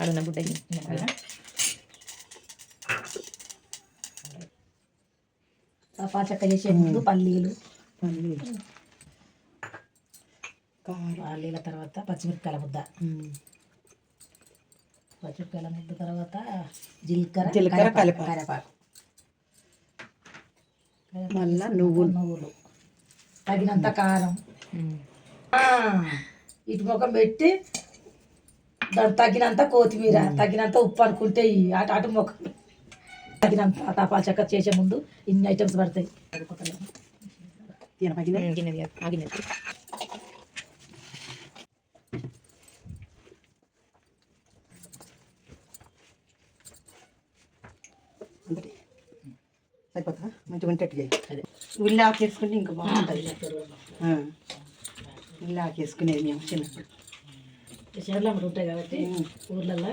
ఆడున్న గుడ్డ తపా చెక్క చేసే ముందు పల్లీలు. పల్లీలు. కారం. పల్లీల తర్వాత పచ్చిమిరపకాయల ముద్ద. పచ్చిమిరపకాయల ముద్ద తర్వాత జీలకర్ర జీలకర్ర, కరివేపాకు. మళ్ళా నువ్వులు. నువ్వులు. తగినంత కారం. ఇటు ముఖం పెట్టి తగినంత కొత్తిమీర తగినంత ఉప్పు అనుకుంటే అటు అటు ముఖం. తగినంత తపాల చెక్క చేసే ముందు ఇన్ని ఐటమ్స్ పడతాయి. సరిపోతా మంచిగా ఉంటట్టు చేయి. ఇంకా బాగుంటుంది. ఉల్లి ఆకేసుకునేది మేము చిన్నప్పుడు. అమ్మడు ఉంటాయి కాబట్టి. ఊర్లల్లో.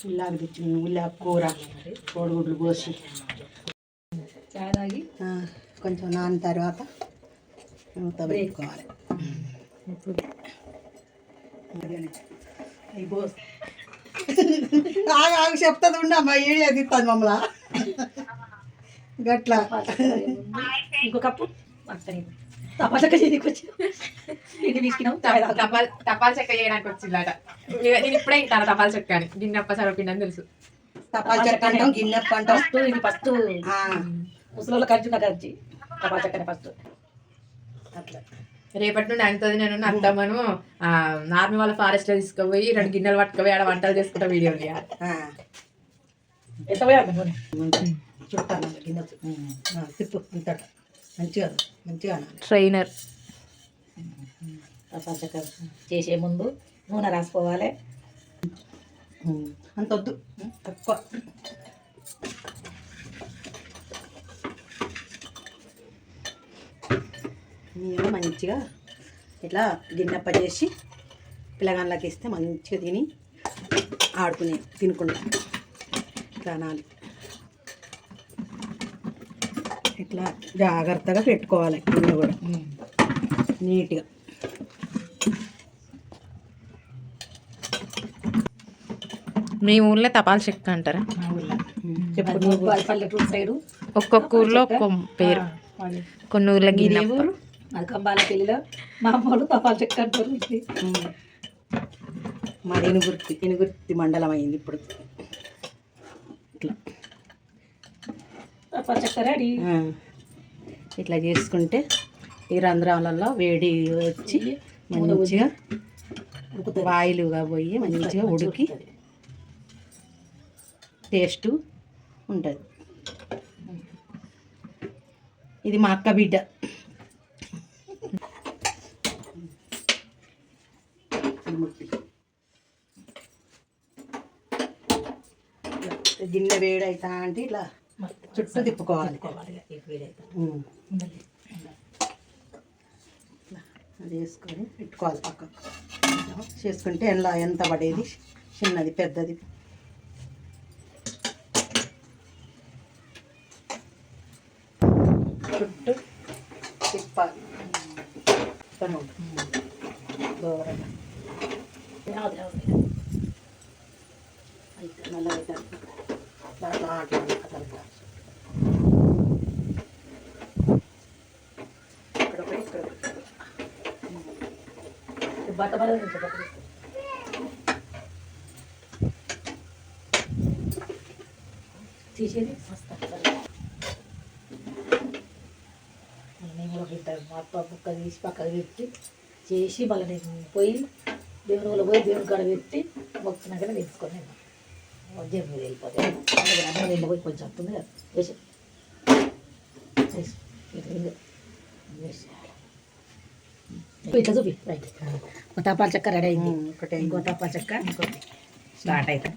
ఉల్లాకు తెచ్చి ఉల్లాకు కూర కోడిగుడ్లు పోసి చాయ్ తాగి కొంచెం నాన్న తర్వాత పెట్టుకోవాలి ఆగు ఆగు చెప్తుంది ఉండమ్మా ఏడియా తిస్తుంది మమ్మల్ని. గట్లా. ఇంకో కప్పు. తపాల చెక్క చేయడానికి వచ్చి ఇంటి తీసుకున్నాం చాయ్ తాగుతాం. తపాల్ తపాల్ చెక్క చేయడానికి వచ్చిందట. నేను ఇప్పుడే ఇంటాను తపాల్ చెక్క అని. గిన్నెప్ప సరపిండి అని తెలుసు. తపాలు చెక్క అంటాం గిన్నె అంటాం. ఫస్ట్ ఇది ఫస్ట్ ఆ, ముసలి ఖర్చు ఉన్న ఖర్చు తపాల చెక్కనే ఫస్ట్. అట్లా. రేపటి నుండి అంతది నేను అత్తమ్మను ఆ, ఆర్మీ వాళ్ళ ఫారెస్ట్లో తీసుకుపోయి రెండు గిన్నెలు పట్టుకుపోయి ఆడ వంటలు చేసుకుంటా వీడియో ఎంత చుట్టాను గిన్నె తిప్పు మంచిగా మంచిగా ట్రైనర్ తపాల చెక్క చేసే ముందు నూనె రాసుకోవాలి. అంత వద్దు తక్కువ. నేను మంచిగా ఇట్లా గిన్నెప్ప చేసి పిల్లగాళ్ళకి ఇస్తే మంచిగా తిని ఆడుకునే తినకుండా ఇట్లా అనాలి ఇట్లా జాగ్రత్తగా పెట్టుకోవాలి. గిన్నె కూడా. నీట్గా. మీ ఊర్లో తపాల్ చెక్క అంటారా? మా ఊళ్ళో పల్లెటూరు సైడు ఒక్కొక్క ఊర్లో ఒక్కో పేరు. కొన్ని ఊర్లో గిన్నెప్ప అది కంబాల పెళ్ళిలో మా అమ్మలు తపాల చెక్క అంటారు ఉమ్. మాది ఎనుగుర్తి ఎనుగుర్తి మండలం అయింది ఇప్పుడు ఇట్లా. తపాల చెక్క రెడీ. ఇట్లా చేసుకుంటే ఈ రంధ్రాలలో వేడి వచ్చి మంచిగా వాయిలుగా పోయి మంచిగా ఉడికి టేస్ట్ ఉంటుంది. ఇది మా అక్క బిడ్డ. గిన్నె వేడైతా అంటే ఇట్లా చుట్టూ తిప్పుకోవాలి. అది వేసుకొని పెట్టుకోవాలి పక్కకు. చేసుకుంటే ఎలా ఎంత పడేది? చిన్నది పెద్దది చుట్టూ తిప్పాలి పని ఉంటుంది. దూరంగా అయితే మళ్ళీ అయితే అట్లా అట్లా ఇక్కడ ఒకటి, ఇక్కడ ఒకటి. బట్ట నుంచి బట్ట తీసేది వస్తా నేను కూడా పెట్టాను మా అప్ప బుక్క తీసి పక్కకు పెట్టి చేసి మళ్ళీ నేను పోయి దేవుని వల్ల పోయి దేవుని కాడ పెట్టి మొక్కున్నాకనే తీసుకొని నేను దేవుని మీద వెళ్ళిపోతే అన్నం వెళ్ళి పోయి కొంచెం వస్తుంది కదా. వేసి ఇట్లా చూపి రైట్. ఒక తపాల చెక్క రెడీ అయింది. ఇంకో తపాల చెక్క ఇంకోటి. స్టార్ట్ అవుతుంది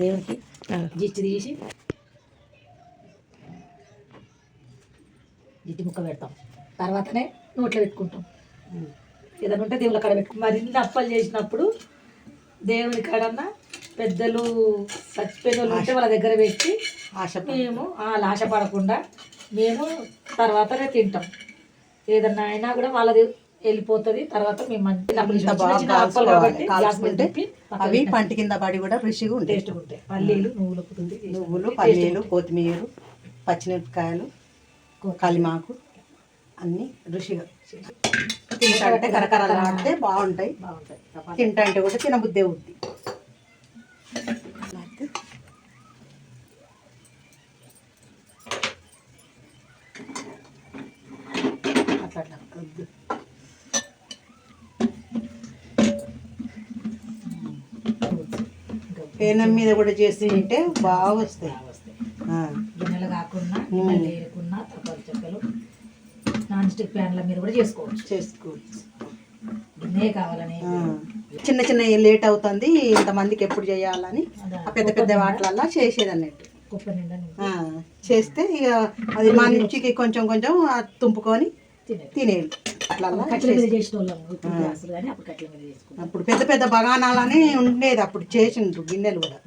దేవునికి జిచ్చి తీసి జిట్టి ముక్క పెడతాం. తర్వాతనే నోట్లో పెట్టుకుంటాం. ఏదైనా ఉంటే దేవుళ్ళ కాడ పెట్టుకుంటాం. మరిన్ని అప్పలు చేసినప్పుడు దేవుని కాడన్నా పెద్దలు చచ్చిపోయిన వాళ్ళు ఉంటే వాళ్ళ దగ్గర పెట్టి ఆశ మేము వాళ్ళు ఆశపడకుండా మేము తర్వాతనే తింటాం. ఏదన్నా అయినా కూడా వాళ్ళది వెళ్ళిపోతుంది. తర్వాత మేము అవి పంట కింద పడి కూడా రుచిగా ఉంటాయి. టేస్ట్గా ఉంటాయి. పల్లీలు నువ్వులు నువ్వులు పల్లీలు కొత్తిమీర పచ్చిమిరపకాయలు కలిమాకు అన్నీ రుచిగా తింటే కరకరలాడితే బాగుంటాయి. బాగుంటాయి. తింటంటే కూడా తినబుద్దే ఉంది అట్లా అట్లా వద్దు. పేనం మీద కూడా చేసి తింటే బాగా వస్తాయి గిన్నెలు కాకుండా గిన్నెలు లేకుండా తపాలు చెక్కలు నాన్ స్టిక్ ప్యాన్ల మీద కూడా చేసుకోవచ్చు. చేసుకోవచ్చు. గిన్నె కావాలని చిన్న చిన్న లేట్ అవుతుంది ఇంతమందికి ఎప్పుడు చేయాలని పెద్ద పెద్ద వాటిలల్లా చేసేది అన్నట్టు చేస్తే ఇక అది మంచికి కొంచెం కొంచెం ఆ తుంపుకొని తినేది తినేది అట్లల్లా కట్టెల మీద చేసిన వాళ్ళం ఇప్పుడు గ్యాసులు కానీ అప్పుడు కట్టెల మీద చేసుకున్నాం. అప్పుడు పెద్ద పెద్ద బగానాలని ఉండేది అప్పుడు చేసిండ్రు గిన్నెలు కూడా.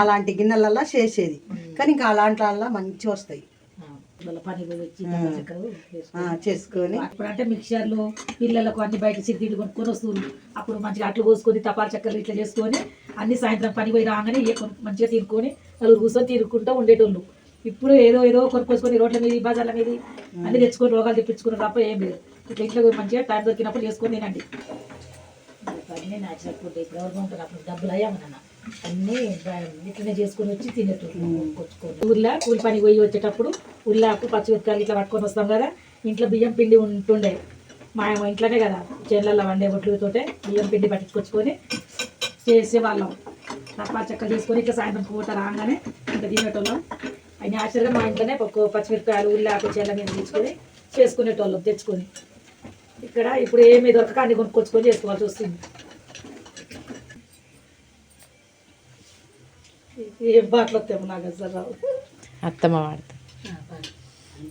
అలాంటి గిన్నెలల్లా చేసేది. కానీ ఇంకా అలాంటి మంచిగా వస్తాయి. పని వచ్చి చేసుకుని. అప్పుడు అంటే మిక్చర్లు పిల్లలకు అన్ని బయట సిరితీళ్ళు కొనుక్కొని వస్తున్నారు అప్పుడు మంచిగా అట్లు కోసుకొని తపాల చక్కలు ఇట్లా చేసుకొని అన్ని సాయంత్రం పని పోయి రాగానే మంచిగా తినుకొని నలుగురు కూర్చొని తిరుక్కుంటూ ఉండేటోళ్ళు. ఇప్పుడు ఏదో ఏదో కొనుక్కొసుకొని రోడ్ల మీద బజార్ల మీద అన్ని తెచ్చుకొని రోగాలు తెప్పించుకుని తప్ప ఏం లేదు. ఇట్లా ఇంట్లో పోయి మంచిగా టైం దొరికినప్పుడు చేసుకొని తినండి. అన్నీ న్యాచురల్ ఫుడ్ ఇప్పుడు ఎవరు అప్పుడు డబ్బులు అయ్యామన్న అన్నీ ఇట్లనే చేసుకొని వచ్చి తినేటోళ్ళు. ఊర్లో కూలి పని పోయి వచ్చేటప్పుడు ఉల్లాకు పచ్చిమిరపకాయలు ఇట్లా పట్టుకొని వస్తాం కదా ఇంట్లో బియ్యం పిండి ఉంటుండే. మా ఇంట్లోనే కదా చేళ్ళల్లో వండే ఒట్లుతోటే బియ్యం పిండి పట్టించుకొచ్చుకొని చేసే వాళ్ళం తప్పా చెక్కలు తీసుకొని ఇట్లా సాయంత్రం పూట రాగానే ఇంకా తినేటోళ్ళం. అవి న్యాచురల్గా మా ఇంట్లోనే ఒక్క పచ్చిమిరపకాయలు ఆకు చేళ్ళ మీద తీసుకొని చేసుకునేటోళ్ళం తెచ్చుకొని. ఇక్కడ ఇప్పుడు ఏమి దొరకక అన్ని కొనుక్కొచ్చుకొని చేసుకోవాల్సి వస్తుంది. ఏం పాటలు వస్తాము నాకు అసలు రావు. అత్తమ్మ వాడతా.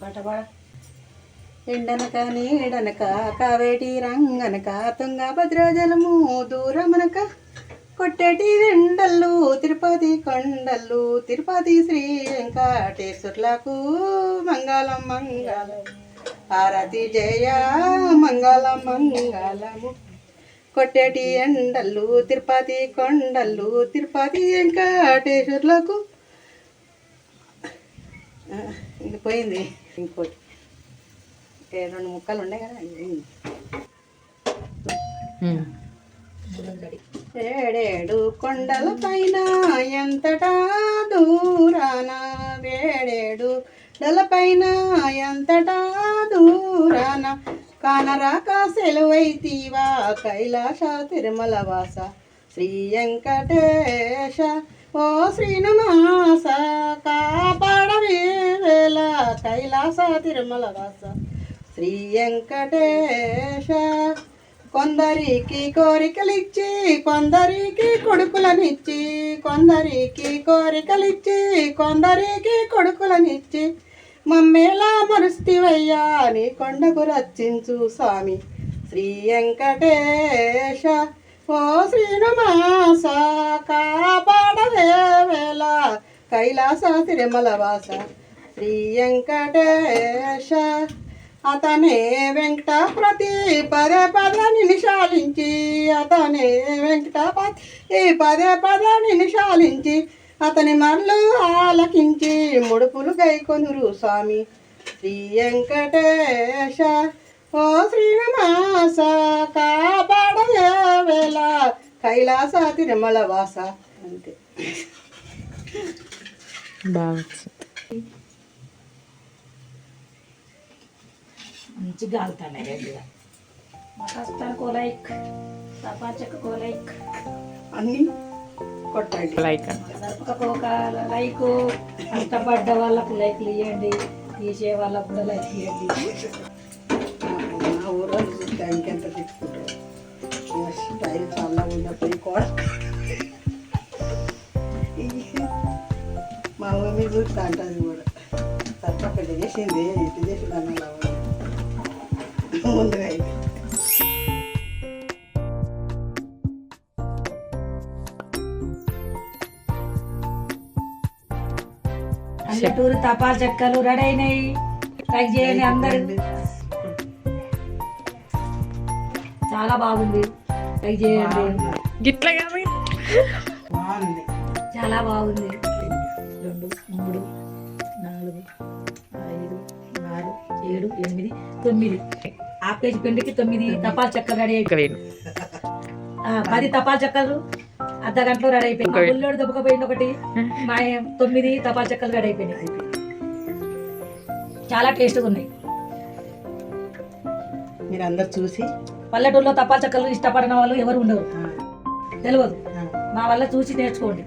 పాట పాడ. ఎండనక నీడనక కావేటి రంగనక తుంగభద్ర జలము దూరమనక కొట్టేటి వెండల్లు తిరుపతి కొండల్లు తిరుపతి శ్రీ వెంకటేశ్వర్లకు మంగళం మంగళం. హారతి జయ మంగళం మంగళము. కొట్టేటి ఎండల్లు తిరుపతి కొండల్లు తిరుపతి వెంకటేశ్వర్లకు. ఇది పోయింది. ఇంకోటి. రెండు ముక్కలు ఉన్నాయి కదా. ఏడేడు కొండల పైన ఎంతటా దూరాన వేడేడు కొండల ఎంతటా దూరాన కానరాక సెలవైతీవా కైలాస తిరుమల వాస. శ్రీ వెంకటేశ ఓ శ్రీనివాస కాపాడవే కైలాస తిరుమల వాస. శ్రీ వెంకటేశ కొందరికి కోరికలిచ్చి కొందరికి కొడుకులనిచ్చి కొందరికి కోరికలిచ్చి కొందరికి కొడుకులనిచ్చి మమ్మేలా మరుస్తివయ్యా నీ కొండకు రచించు స్వామి. శ్రీ వెంకటేశ ఓ శ్రీనివాస కాపాడదేవేళ కైలాస తిరుమల వాస. శ్రీ వెంకటేశ అతనే వెంకటాప్రతి పదే పదే నిమిషాలించి అతనే వెంకటాపతి పదే పదే నిమిషాలించి అతని మరలు ఆలకించి ముడుపులు గైకొనురు స్వామి. శ్రీ వెంకటేశ ఓ శ్రీనివాస కాపాడవే వేళ కైలాస తిరుమల వాస. అంతే. మంచిగా కాలుతాయి రెడ్డిగా మా కష్టానికి ఓ లైక్ తపాచకు లైక్ అన్నీ కొట్టండి. లైక్ ఒక లైక్ కష్టపడ్డ వాళ్ళకు లైక్లు ఇవ్వండి తీసే వాళ్ళకు కూడా లైక్ ఇవ్వండి ఇంకెంత తిప్పుకుంటారు ఇక స్టైల్ చాలా ఉన్నప్పుడు కూడా మా మమ్మీ చూస్తా అంటది కూడా. తప్పక చేసింది ఇటు చేసింది అన్న ముందుగా పల్లెటూరు తపాల చెక్కలు రెడీ అయినాయి. లైక్ చేయండి అందరు. చాలా బాగుంది. లైక్ చేయండి. గిట్ల బాగుంది. చాలా బాగుంది. రెండు మూడు నాలుగు ఐదు ఆరు ఏడు ఎనిమిది తొమ్మిది. ఆ పేజీ పిండికి తొమ్మిది తపాల చెక్కలు రెడీ అయిపోయి పది తపాల చెక్కలు. అర్ధ గంటలో రెడీ అయిపోయింది. మా బుల్లోడు దెబ్బకపోయింది ఒకటి. మా తొమ్మిది తపాల చెక్కలు రెడీ అయిపోయినాయి. చాలా టేస్ట్గా ఉన్నాయి. మీరు అందరు చూసి పల్లెటూరులో తపాల చెక్కలు ఇష్టపడిన వాళ్ళు ఎవరు ఉండరు. తెలియదు మా వల్ల చూసి నేర్చుకోండి.